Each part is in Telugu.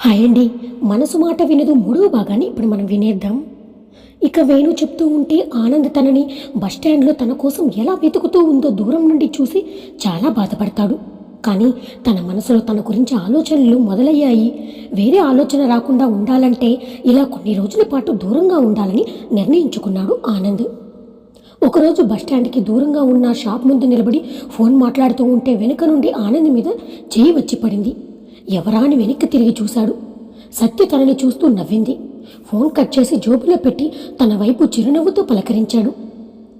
హాయ్ అండి. మనసు మాట వినదు మూడవ భాగాన్ని ఇప్పుడు మనం వినేద్దాం. ఇక వేణు చెప్తూ ఉంటే ఆనంద్ తనని బస్టాండ్లో తన కోసం ఎలా వెతుకుతూ ఉందో దూరం నుండి చూసి చాలా బాధపడతాడు. కానీ తన మనసులో తన గురించి ఆలోచనలు మొదలయ్యాయి. వేరే ఆలోచన రాకుండా ఉండాలంటే ఇలా కొన్ని రోజుల పాటు దూరంగా ఉండాలని నిర్ణయించుకున్నాడు ఆనంద్. ఒకరోజు బస్టాండ్కి దూరంగా ఉన్న షాప్ ముందు నిలబడి ఫోన్ మాట్లాడుతూ ఉంటే వెనుక నుండి ఆనంద్ మీద చేయి వచ్చి పడింది. ఎవరా అని వెనక్కి తిరిగి చూశాడు. సత్య తనని చూస్తూ నవ్వింది. ఫోన్ కట్ చేసి జోబులో పెట్టి తన వైపు చిరునవ్వుతో పలకరించాడు.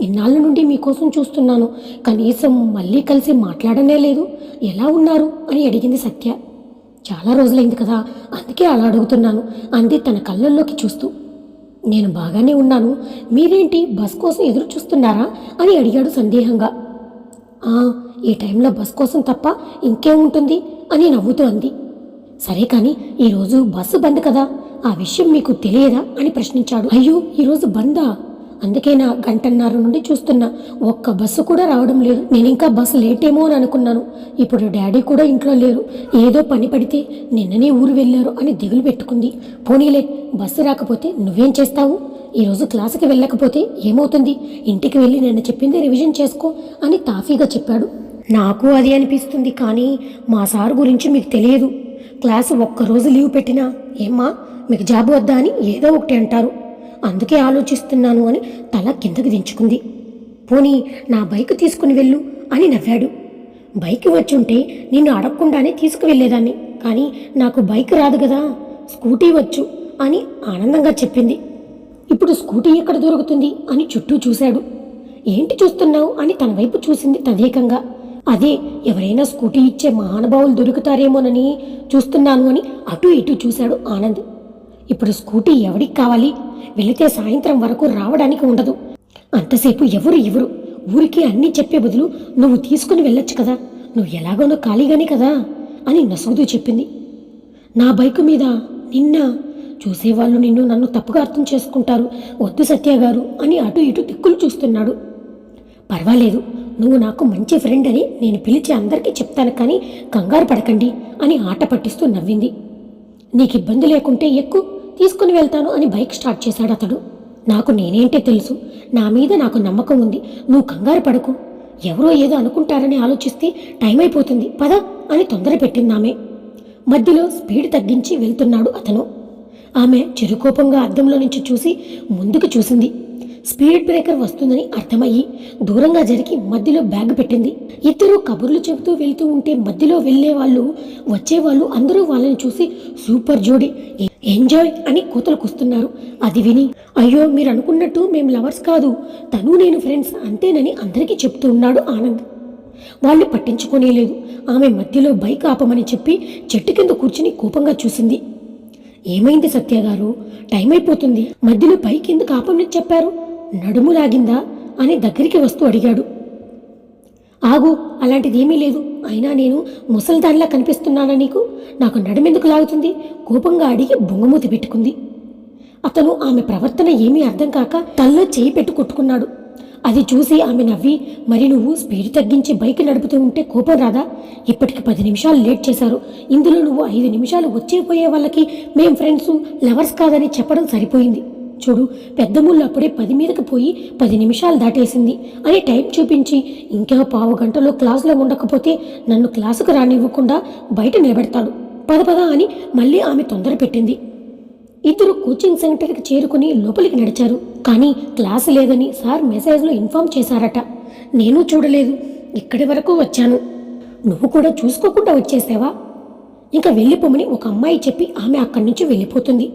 ఇన్నాళ్ళ నుండి మీకోసం చూస్తున్నాను. కనీసం మళ్ళీ కలిసి మాట్లాడనే లేదు. ఎలా ఉన్నారు? అని అడిగింది సత్య. చాలా రోజులైంది కదా అందుకే అలా అడుగుతున్నాను అంది తన కళ్ళల్లోకి చూస్తూ. నేను బాగానే ఉన్నాను. మీరేంటి బస్ కోసం ఎదురు చూస్తున్నారా? అని అడిగాడు సందేహంగా. ఈ టైంలో బస్ కోసం తప్ప ఇంకేముంటుంది అని నవ్వుతూ అంది. సరే కానీ ఈరోజు బస్సు బంద్ కదా? ఆ విషయం మీకు తెలియదా? అని ప్రశ్నించాడు. అయ్యో ఈరోజు బందా? అందుకేనా గంటన్నర నుండి చూస్తున్నా. ఒక్క బస్సు కూడా రావడం లేదు. నేను ఇంకా బస్సు లేట్ ఏమో అని అనుకున్నాను. ఇప్పుడు డాడీ కూడా ఇంట్లో లేరు. ఏదో పని పడితే నిన్ననే ఊరు వెళ్ళారు అని దిగులు పెట్టుకుంది. పోనీలే బస్సు రాకపోతే నువ్వేం చేస్తావు? ఈరోజు క్లాసుకి వెళ్ళకపోతే ఏమవుతుంది? ఇంటికి వెళ్ళి నిన్న చెప్పింది రివిజన్ చేసుకో అని తాఫీగా చెప్పాడు. నాకు అది అనిపిస్తుంది కానీ మా సార్ గురించి మీకు తెలియదు. క్లాసు ఒక్కరోజు లీవ్ పెట్టినా ఏమ్మా మీకు జాబ్ వద్దా అని ఏదో ఒకటి అంటారు. అందుకే ఆలోచిస్తున్నాను అని తల కిందకు దించుకుంది. పోనీ నా బైక్ తీసుకుని వెళ్ళు అని నవ్వాడు. బైక్ వచ్చుంటే నిన్ను అడగకుండానే తీసుకువెళ్ళేదాన్ని. కానీ నాకు బైక్ రాదు కదా స్కూటీ వచ్చు అని ఆనందంగా చెప్పింది. ఇప్పుడు స్కూటీ ఎక్కడ దొరుకుతుంది అని చుట్టూ చూశాడు. ఏంటి చూస్తున్నావు అని తన వైపు చూసింది తదేకంగా. అదే ఎవరైనా స్కూటీ ఇచ్చే మహానుభావులు దొరుకుతారేమోనని చూస్తున్నాను అని అటు ఇటు చూశాడు ఆనంద్. ఇప్పుడు స్కూటీ ఎవడికి కావాలి? వెళితే సాయంత్రం వరకు రావడానికి ఉండదు. అంతసేపు ఎవరు ఇవ్వరు ఊరికి అన్నీ చెప్పే బదులు నువ్వు తీసుకుని వెళ్ళొచ్చు కదా? నువ్వు ఎలాగోనో ఖాళీగానే కదా? అని నసుగుతూ చెప్పింది. నా బైకు మీద నిన్న చూసేవాళ్ళు నిన్ను నన్ను తప్పుగా అర్థం చేసుకుంటారు వద్దు సత్య గారు అని అటు ఇటు దిక్కులు చూస్తున్నాడు. పర్వాలేదు నువ్వు నాకు మంచి ఫ్రెండ్ అని నేను పిలిచి అందరికీ చెప్తాను కానీ కంగారు పడకండి అని ఆట పట్టిస్తూ నవ్వింది. నీకు ఇబ్బంది లేకుంటే ఎక్కు తీసుకుని వెళ్తాను అని బైక్ స్టార్ట్ చేశాడు అతడు. నాకు నేనేంటే తెలుసు. నా మీద నాకు నమ్మకం ఉంది. నువ్వు కంగారు పడకు. ఎవరో ఏదో అనుకుంటారని ఆలోచిస్తే టైం అయిపోతుంది. పద అని తొందర పెట్టింది ఆమె. మధ్యలో స్పీడ్ తగ్గించి వెళ్తున్నాడు అతను. ఆమె చిరుకోపంగా అద్దంలో నుంచి చూసి ముందుకు చూసింది. స్పీడ్ బ్రేకర్ వస్తుందని అర్థమయ్యి దూరంగా జరిగి మధ్యలో బ్యాగ్ పెట్టింది. ఇద్దరు కబుర్లు చెబుతూ వెళ్తూ ఉంటే మధ్యలో వెళ్ళే వాళ్ళు వచ్చేవాళ్ళు అందరూ వాళ్ళని చూసి సూపర్ జోడి ఎంజాయ్ అని కూతలు కూస్తున్నారు అది విని అయ్యో మీరు అనుకున్నట్టు మేము లవర్స్ కాదు తను నేను ఫ్రెండ్స్ అంతేనని అందరికీ చెప్తూ ఉన్నాడు ఆనంద్. వాళ్ళు పట్టించుకోనేలేదు ఆమె మధ్యలో బైక్ ఆపమని చెప్పి చెట్టు కింద కూర్చుని కోపంగా చూసింది. ఏమైంది సత్య గారు? టైం అయిపోతుంది. మధ్యలో పైకి ఎందుకు ఆపమని చెప్పారు? నడుము లాగిందా అని దగ్గరికి వస్తూ అడిగాడు. ఆగు అలాంటిదేమీ లేదు. అయినా నేను ముసల్దానిలా కనిపిస్తున్నానా నీకు? నాకు నడుమెందుకు లాగుతుంది? కోపంగా అడిగి బొంగమూతి పెట్టుకుంది. అతను ఆమె ప్రవర్తన ఏమీ అర్థం కాక తల్లో చేయి పెట్టు కొట్టుకున్నాడు. అది చూసి ఆమె నవ్వి మరి నువ్వు స్పీడ్ తగ్గించి బైక్ నడుపుతూ ఉంటే కోపం రాదా? ఇప్పటికి పది నిమిషాలు లేట్ చేశారు. ఇందులో నువ్వు ఐదు నిమిషాలు వచ్చే పోయే వాళ్ళకి మేం ఫ్రెండ్స్ లవర్స్ కాదని చెప్పడం సరిపోయింది. చూడు పెద్ద ముళ్ళు అప్పుడే పది మీదకి పోయి పది నిమిషాలు దాటేసింది. అని టైం చూపించి ఇంకా పావు గంటలో క్లాసులో ఉండకపోతే నన్ను క్లాసుకు రానివ్వకుండా బయట నిలబెడతాడు. పద పద అని మళ్ళీ ఆమె తొందర పెట్టింది. ఇద్దరు కోచింగ్ సెంటర్కి చేరుకుని లోపలికి నడిచారు. కానీ క్లాస్ లేదని సార్ మెసేజ్లో ఇన్ఫామ్ చేశారట. నేను చూడలేదు. ఇక్కడి వరకు వచ్చాను. నువ్వు కూడా చూసుకోకుండా వచ్చేసావా? ఇంకా వెళ్ళిపోమని ఒక అమ్మాయి చెప్పి ఆమె అక్కడి నుంచి వెళ్ళిపోతుంది.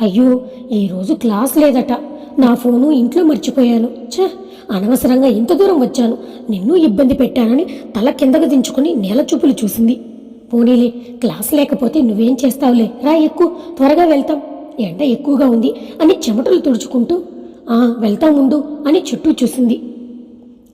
అయ్యో ఈరోజు క్లాస్ లేదట. నా ఫోను ఇంట్లో మర్చిపోయాను. ఛ అనవసరంగా ఇంత దూరం వచ్చాను. నిన్ను ఇబ్బంది పెట్టానని తల కిందకు దించుకుని నేల చూపులు చూసింది. పోనీలే క్లాస్ లేకపోతే నువ్వేం చేస్తావులే. రా ఎక్కువ త్వరగా వెళ్తాం. ఎండ ఎక్కువగా ఉంది అని చెమటలు తుడుచుకుంటూ ఆ వెళ్తాం ఉండు అని చుట్టూ చూసింది.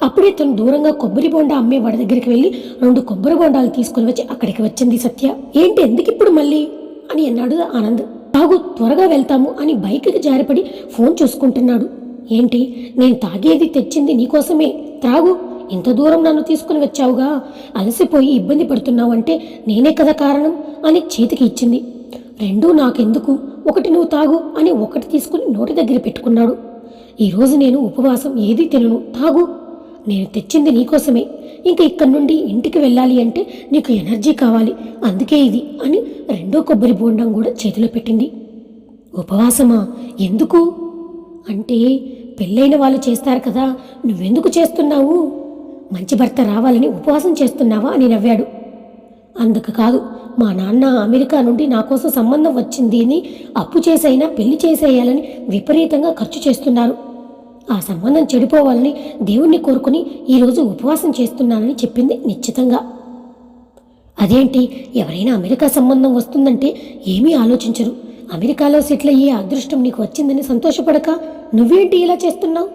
అప్పుడే తను దూరంగా కొబ్బరి బొండ అమ్మే వాడి దగ్గరికి వెళ్ళి రెండు కొబ్బరి బొండాలు తీసుకుని వచ్చి అక్కడికి వచ్చింది సత్య. ఏంటి ఎందుకు ఇప్పుడు మళ్ళీ? అని అన్నాడు ఆనంద్. తాగు త్వరగా వెళ్తాము అని బైక్కి జారిపడి ఫోన్ చూసుకుంటున్నాడు. ఏంటి నేను తాగేది తెచ్చింది నీకోసమే? త్రాగు ఇంత దూరం నన్ను తీసుకుని వచ్చావుగా? అలసిపోయి ఇబ్బంది పడుతున్నావు అంటే నేనే కదా కారణం? అని చేతికి ఇచ్చింది. రెండూ నాకెందుకు? ఒకటి నువ్వు తాగు అని ఒకటి తీసుకుని నోటి దగ్గర పెట్టుకున్నాడు. ఈరోజు నేను ఉపవాసం ఏదీ తినను. తాగు నేను తెచ్చింది నీకోసమే. ఇంకా ఇక్కడి నుండి ఇంటికి వెళ్ళాలి అంటే నీకు ఎనర్జీ కావాలి. అందుకే ఇది అని రెండో కొబ్బరి బోండం కూడా చేతిలో పెట్టింది. ఉపవాసమా? ఎందుకు? అంటే పెళ్ళైన వాళ్ళు చేస్తారు కదా నువ్వెందుకు చేస్తున్నావు? మంచి భర్త రావాలని ఉపవాసం చేస్తున్నావా అని నవ్వాడు. అందుకు కాదు మా నాన్న అమెరికా నుండి నా కోసం సంబంధం వచ్చింది అని అప్పు చేసైనా పెళ్ళి చేసేయాలని విపరీతంగా ఖర్చు చేస్తున్నారు. ఆ సంబంధం చెడిపోవాలని దేవుణ్ణి కోరుకుని ఈరోజు ఉపవాసం చేస్తున్నానని చెప్పింది నిశ్చితంగా. అదేంటి? ఎవరైనా అమెరికా సంబంధం వస్తుందంటే ఏమీ ఆలోచించరు. అమెరికాలో సెటిల్ అయ్యే అదృష్టం నీకు వచ్చిందని సంతోషపడక నువ్వేంటి ఇలా చేస్తున్నావు?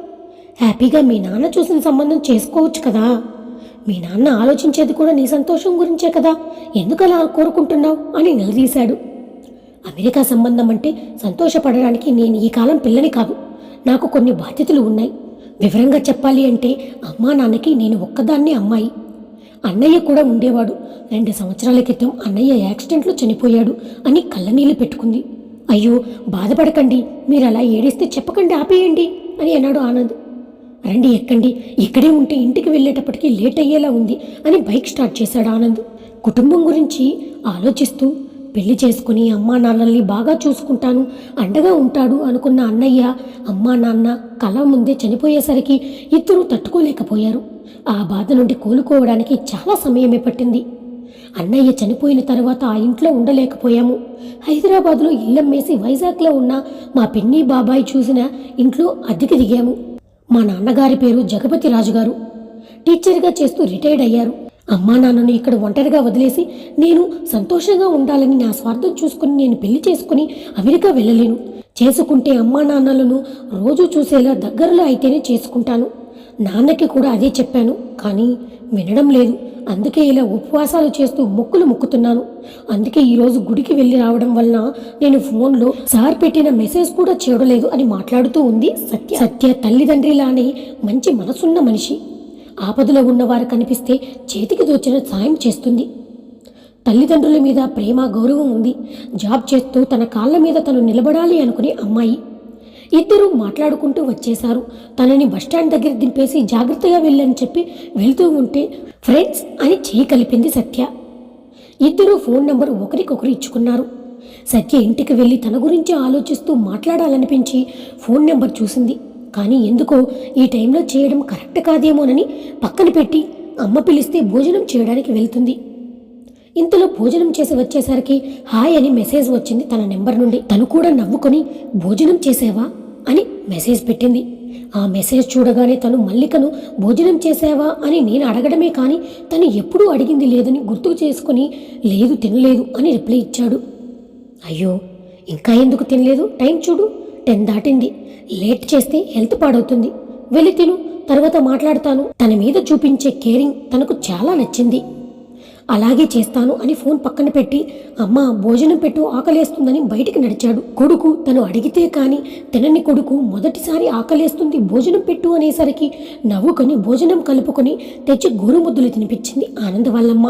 హ్యాపీగా మీ నాన్న చూసిన సంబంధం చేసుకోవచ్చు కదా? మీ నాన్న ఆలోచించేది కూడా నీ సంతోషం గురించే కదా? ఎందుకు అలా కోరుకుంటున్నావు అని నిలదీశాడు. అమెరికా సంబంధం అంటే సంతోషపడడానికి నేను ఈ కాలం పిల్లని కాదు. నాకు కొన్ని బాధ్యతలు ఉన్నాయి. వివరంగా చెప్పాలి అంటే అమ్మా నాన్నకి నేను ఒక్కదాన్నే అమ్మాయి. అన్నయ్య కూడా ఉండేవాడు. రెండు సంవత్సరాల క్రితం అన్నయ్య యాక్సిడెంట్లో చనిపోయాడు అని కళ్ళనీళ్ళు పెట్టుకుంది. అయ్యో బాధపడకండి. మీరు అలా ఏడిస్తే చెప్పకండి ఆపేయండి అని అన్నాడు ఆనంద్. రండి ఎక్కండి. ఇక్కడే ఉంటే ఇంటికి వెళ్ళేటప్పటికి లేట్ అయ్యేలా ఉంది అని బైక్ స్టార్ట్ చేశాడు ఆనంద్. కుటుంబం గురించి ఆలోచిస్తూ పెళ్ళి చేసుకుని అమ్మా నాన్నల్ని బాగా చూసుకుంటాను అండగా ఉంటాడు అనుకున్న అన్నయ్య అమ్మా నాన్న కళ ముందే చనిపోయేసరికి ఇద్దరూ తట్టుకోలేకపోయారు. ఆ బాధ నుండి కోలుకోవడానికి చాలా సమయమే పట్టింది. అన్నయ్య చనిపోయిన తర్వాత ఆ ఇంట్లో ఉండలేకపోయాము. హైదరాబాద్లో ఇల్లమ్మేసి వైజాగ్లో ఉన్న మా పిన్ని బాబాయ్ చూసిన ఇంట్లో అద్దెకి దిగాము. మా నాన్నగారి పేరు జగపతి రాజుగారు. టీచర్గా చేస్తూ రిటైర్డ్ అయ్యారు. అమ్మా నాన్నను ఇక్కడ ఒంటరిగా వదిలేసి నేను సంతోషంగా ఉండాలని నా స్వార్థం చూసుకుని నేను పెళ్ళి చేసుకుని అమెరికా వెళ్ళలేను. చేసుకుంటే అమ్మా నాన్నలను రోజు చూసేలా దగ్గరలో అయితేనే చేసుకుంటాను. నాన్నకి కూడా అదే చెప్పాను కానీ వినడం లేదు. అందుకే ఇలా ఉపవాసాలు చేస్తూ మొక్కులు మొక్కుతున్నాను. అందుకే ఈరోజు గుడికి వెళ్ళి రావడం వలన నేను ఫోన్లో సార్ పెట్టిన మెసేజ్ కూడా చూడలేదు అని మాట్లాడుతూ ఉంది సత్య. సత్య తల్లిదండ్రిలానే మంచి మనసున్న మనిషి. ఆపదలో ఉన్నవారు కనిపిస్తే చేతికి దోచిన సాయం చేస్తుంది. తల్లిదండ్రుల మీద ప్రేమ గౌరవం ఉంది. జాబ్ చేస్తూ తన కాళ్ళ మీద తను నిలబడాలి అనుకునే అమ్మాయి. ఇద్దరూ మాట్లాడుకుంటూ వచ్చేశారు. తనని బస్టాండ్ దగ్గర దింపేసి జాగ్రత్తగా వెళ్ళని చెప్పి వెళ్తూ ఉంటే ఫ్రెండ్స్ అని చేయి కలిపింది సత్య. ఇద్దరూ ఫోన్ నంబర్ ఒకరికొకరు ఇచ్చుకున్నారు. సత్య ఇంటికి వెళ్ళి తన గురించి ఆలోచిస్తూ మాట్లాడాలనిపించి ఫోన్ నెంబర్ చూసింది. కానీ ఎందుకో ఈ టైంలో చేయడం కరెక్ట్ కాదేమోనని పక్కన పెట్టి అమ్మ పిలిస్తే భోజనం చేయడానికి వెళ్తుంది. ఇంతలో భోజనం చేసి వచ్చేసరికి హాయ్ అని మెసేజ్ వచ్చింది తన నెంబర్ నుండి. తను కూడా నవ్వుకొని భోజనం చేసేవా? అని మెసేజ్ పెట్టింది. ఆ మెసేజ్ చూడగానే తను మల్లికను భోజనం చేసావా? అని నేను అడగడమే కానీ తను ఎప్పుడూ అడిగింది లేదని గుర్తుకు చేసుకుని లేదు తినలేదు అని రిప్లై ఇచ్చాడు. అయ్యో ఇంకా ఎందుకు తినలేదు? టైం చూడు. టెన్ దాటింది. లేట్ చేస్తే హెల్త్ పాడవుతుంది. వెళ్ళి తిను. తర్వాత మాట్లాడతాను. తన మీద చూపించే కేరింగ్ తనకు చాలా నచ్చింది. అలాగే చేస్తాను అని ఫోన్ పక్కన పెట్టి అమ్మ భోజనం పెట్టు ఆకలేస్తుందని బయటికి నడిచాడు. కొడుకు తను అడిగితే కానీ తినని కొడుకు మొదటిసారి ఆకలేస్తుంది భోజనం పెట్టు అనేసరికి నవ్వుకొని భోజనం కలుపుకొని తెచ్చి గోరుముద్దులు తినిపించింది ఆనంద వాళ్ళమ్మ.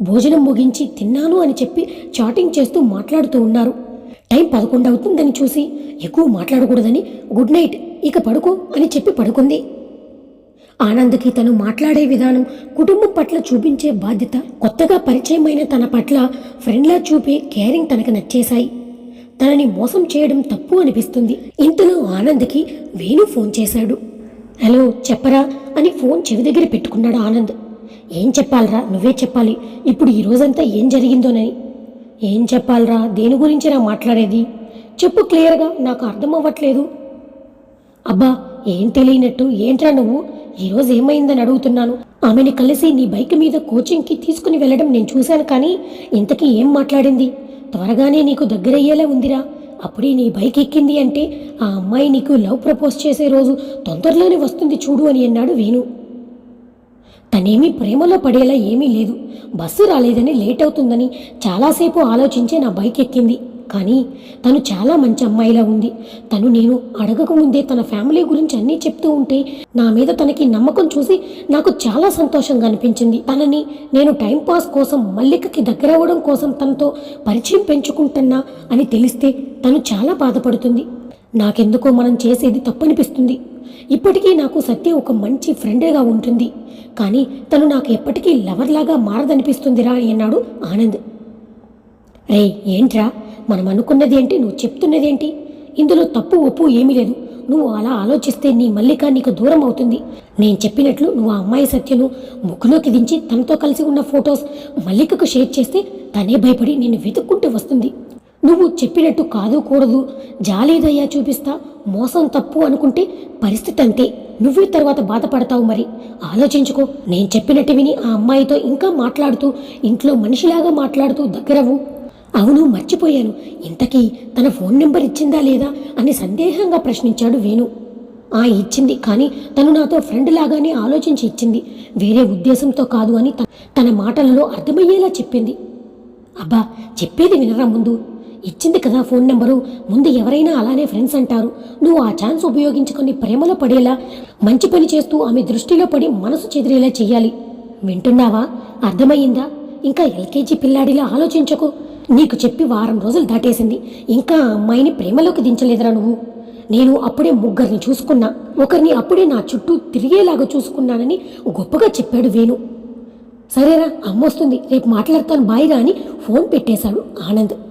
భోజనం ముగించి తిన్నాను అని చెప్పి చాటింగ్ చేస్తూ మాట్లాడుతూ ఉన్నారు. టైం పదకొండు అవుతుందని చూసి ఎక్కువ మాట్లాడకూడదని గుడ్ నైట్ ఇక పడుకో అని చెప్పి పడుకుంది. ఆనంద్కి తను మాట్లాడే విధానం కుటుంబం పట్ల చూపించే బాధ్యత కొత్తగా పరిచయమైన తన పట్ల ఫ్రెండ్లా చూపే కేరింగ్ తనకు నచ్చేశాయి. తనని మోసం చేయడం తప్పు అనిపిస్తుంది. ఇంతలో ఆనంద్కి వేణు ఫోన్ చేశాడు. హలో చెప్పరా అని ఫోన్ చెవి దగ్గర పెట్టుకున్నాడు ఆనంద్. ఏం చెప్పాలరా? నువ్వే చెప్పాలి. ఇప్పుడు ఈ రోజంతా ఏం జరిగిందోనని. ఏం చెప్పాలరా? దేని గురించి రా మాట్లాడేది? చెప్పు క్లియర్గా నాకు అర్థం అవ్వట్లేదు అబ్బా ఏం తెలియనట్టు ఏంట్రా నువ్వు? ఈరోజు ఏమైందని అడుగుతున్నాను. ఆమెని కలిసి నీ బైక్ మీద కోచింగ్కి తీసుకుని వెళ్ళడం నేను చూశాను కానీ ఇంతకీ ఏం మాట్లాడింది? త్వరగానే నీకు దగ్గరయ్యేలా ఉందిరా. అప్పుడే నీ బైక్ ఎక్కింది అంటే ఆ అమ్మాయి నీకు లవ్ ప్రపోజ్ చేసే రోజు తొందరలోనే వస్తుంది చూడు అని అన్నాడు వేణు. తనేమీ ప్రేమలో పడేలా ఏమీ లేదు. బస్సు రాలేదని లేట్ అవుతుందని చాలాసేపు ఆలోచించే నా బైక్ ఎక్కింది. కానీ తను చాలా మంచి అమ్మాయిలా ఉంది. తను నేను అడగక ముందే తన ఫ్యామిలీ గురించి అన్నీ చెప్తూ ఉంటే నా మీద తనకి నమ్మకం చూసి నాకు చాలా సంతోషంగా అనిపించింది. తనని నేను టైంపాస్ కోసం మల్లికకి దగ్గర అవ్వడం కోసం తనతో పరిచయం పెంచుకుంటున్నా అని తెలిస్తే తను చాలా బాధపడుతుంది. నాకెందుకో మనం చేసేది తప్పనిపిస్తుంది. ఇప్పటికీ నాకు సత్య ఒక మంచి ఫ్రెండ్గా ఉంటుంది. కానీ తను నాకు ఎప్పటికీ లవర్లాగా మారదనిపిస్తుందిరా అని అన్నాడు ఆనంద్. రే ఏంట్రా? మనం అనుకున్నది ఏంటి? నువ్వు చెప్తున్నది ఏంటి? ఇందులో తప్పు ఒప్పు ఏమీ లేదు. నువ్వు అలా ఆలోచిస్తే నీ మల్లిక నీకు దూరం అవుతుంది. నేను చెప్పినట్లు నువ్వు ఆ అమ్మాయి సత్యను ముగ్గులోకి దించి తనతో కలిసి ఉన్న ఫొటోస్ మల్లికకు షేర్ చేస్తే తనే భయపడి నేను వెతుక్కుంటూ వస్తుంది. నువ్వు చెప్పినట్టు కాదు కూడదు. జాలేదయ్యా చూపిస్తా. మోసం తప్పు అనుకుంటే పరిస్థితి అంతే నువ్వే తర్వాత బాధపడతావు మరి. ఆలోచించుకో. నేను చెప్పినట్టు విని ఆ అమ్మాయితో ఇంకా మాట్లాడుతూ ఇంట్లో మనిషిలాగా మాట్లాడుతూ దగ్గరవు. అవును మర్చిపోయాను. ఇంతకీ తన ఫోన్ నెంబర్ ఇచ్చిందా లేదా అని సందేహంగా ప్రశ్నించాడు వేణు. ఆ ఇచ్చింది. కానీ తను నాతో ఫ్రెండ్ లాగానే ఆలోచించి ఇచ్చింది. వేరే ఉద్దేశంతో కాదు అని తన మాటలలో అర్థమయ్యేలా చెప్పింది. అబ్బా చెప్పేది వినరా ముందు. ఇచ్చింది కదా ఫోన్ నెంబరు. ముందు ఎవరైనా అలానే ఫ్రెండ్స్ అంటారు. నువ్వు ఆ ఛాన్స్ ఉపయోగించుకొని ప్రేమలో పడేలా మంచి పని చేస్తూ ఆమె దృష్టిలో పడి మనసు చెదిరేలా చెయ్యాలి. వింటున్నావా? అర్థమయ్యిందా? ఇంకా ఎల్కేజీ పిల్లాడిలా ఆలోచించకు. నీకు చెప్పి వారం రోజులు దాటేసింది. ఇంకా ఆ అమ్మాయిని ప్రేమలోకి దించలేదురా నువ్వు. నేను అప్పుడే ముగ్గురిని చూసుకున్నా. ఒకరిని అప్పుడే నా చుట్టూ తిరిగేలాగా చూసుకున్నానని గొప్పగా చెప్పాడు వేణు. సరేరా అమ్మొస్తుంది. రేపు మాట్లాడతాను బాయిరా అని ఫోన్ పెట్టేశాడు ఆనంద్.